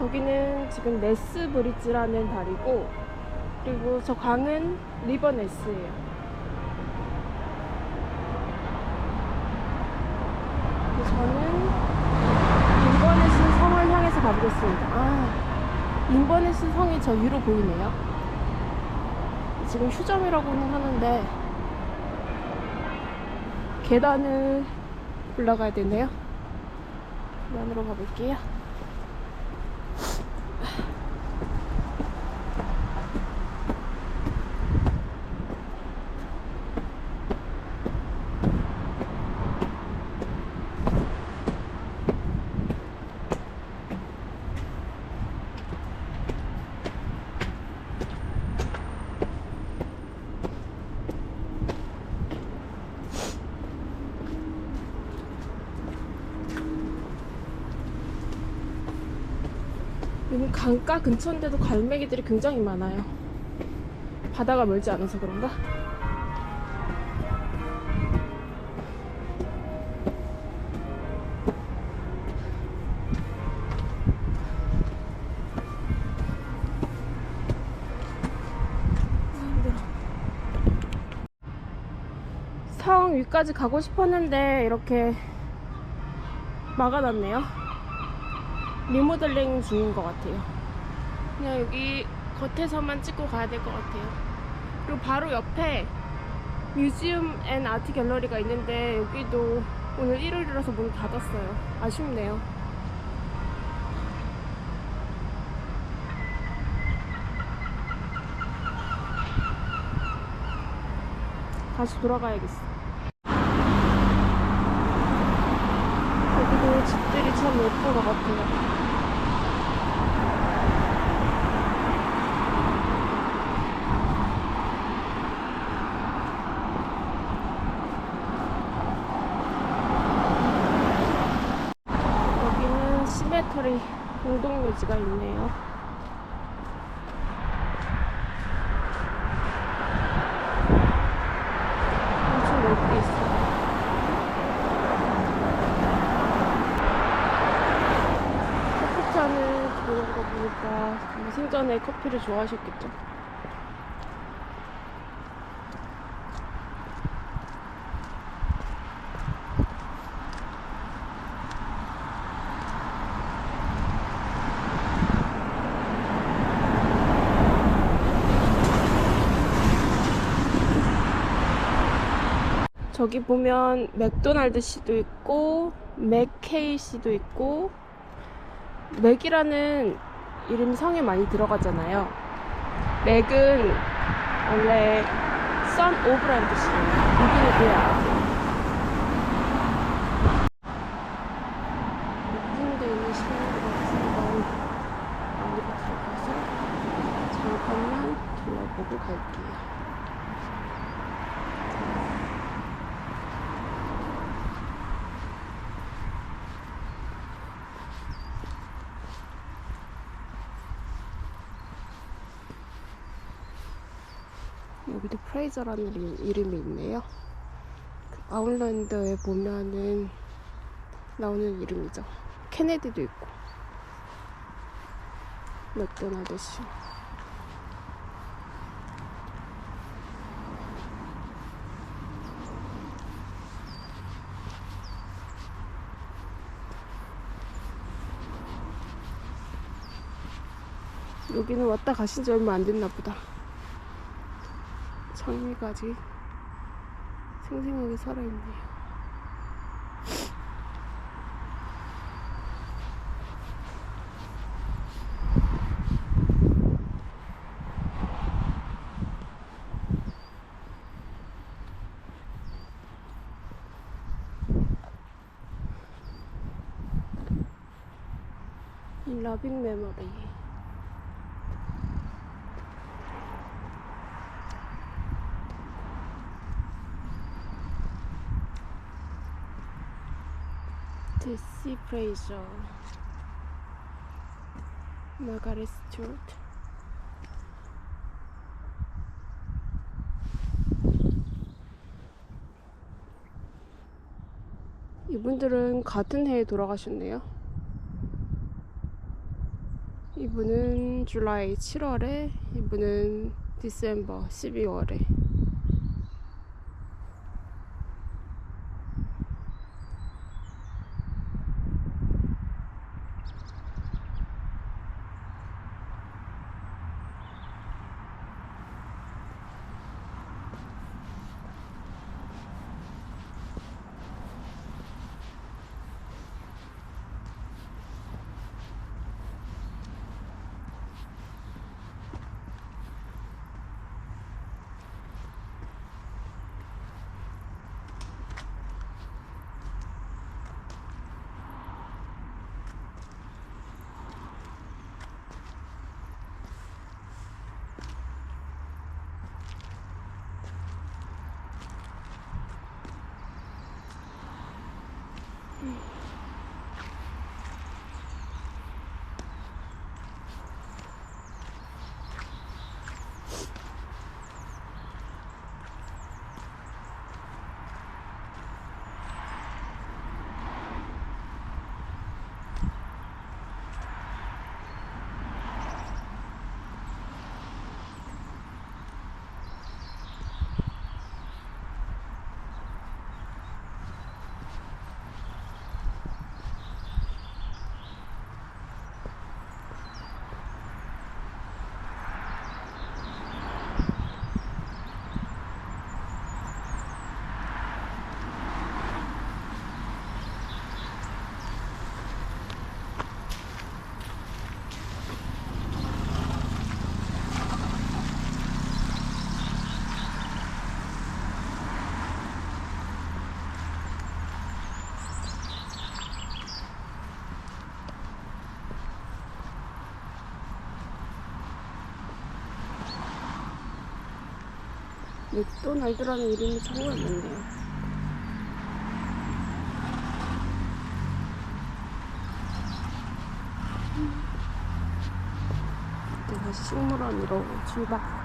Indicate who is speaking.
Speaker 1: 저기는 지금 네스 브릿지라는 다리고 그리고 저 강은 리버 네스예요. 저는 인버네스 성을 향해서 가보겠습니다. 아, 인버네스 성이 저 위로 보이네요. 지금 휴점이라고는 하는데 계단을 올라가야 되네요. 계단으로 가볼게요. 여기 강가 근처인데도 갈매기들이 굉장히 많아요. 바다가 멀지 않아서 그런가? 위까지 가고 싶었는데 이렇게 막아놨네요. 리모델링 중인 것 같아요. 그냥 여기 겉에서만 찍고 가야 될 것 같아요. 그리고 바로 옆에 뮤지엄 앤 아트 갤러리가 있는데 여기도 오늘 일요일이라서 문을 닫았어요. 아쉽네요. 다시 돌아가야겠어. 집들이 참 예쁜 것 같아요. 여기는 시메터리 공동묘지가 있네요. 엄청 넓게 있어요. 커피잔을 보니까 아마 생전에 커피를 좋아하셨겠죠. 저기 보면 맥도날드 씨도 있고 맥케이 씨도 있고 맥이라는 이름이 성에 많이 들어가잖아요. 맥은 원래 선 오브라는 뜻이에요. 누구누구야. 오픈되어 있는 시간들에서 한번 안으로 들어가서 잠깐만 둘러보고 갈게요. 여기도 프레이저라는 이름- 이름이 있네요. 그 아웃랜드에 보면은 나오는 이름이죠. 케네디도 있고. 맥도날드 씨. 여기는 왔다 가신 지 얼마 안 됐나 보다. 아직 생생하게 살아있네요. 이 러빙 메모리. 데시 프레이저 마가렛 스튜어트 이분들은 같은 해에 돌아가셨네요. 이분은 줄라이 7월에, 이분은 디셈버 12월에. 맥도날드라는 이름이 정말 많네요. 다시 식물원으로 출발.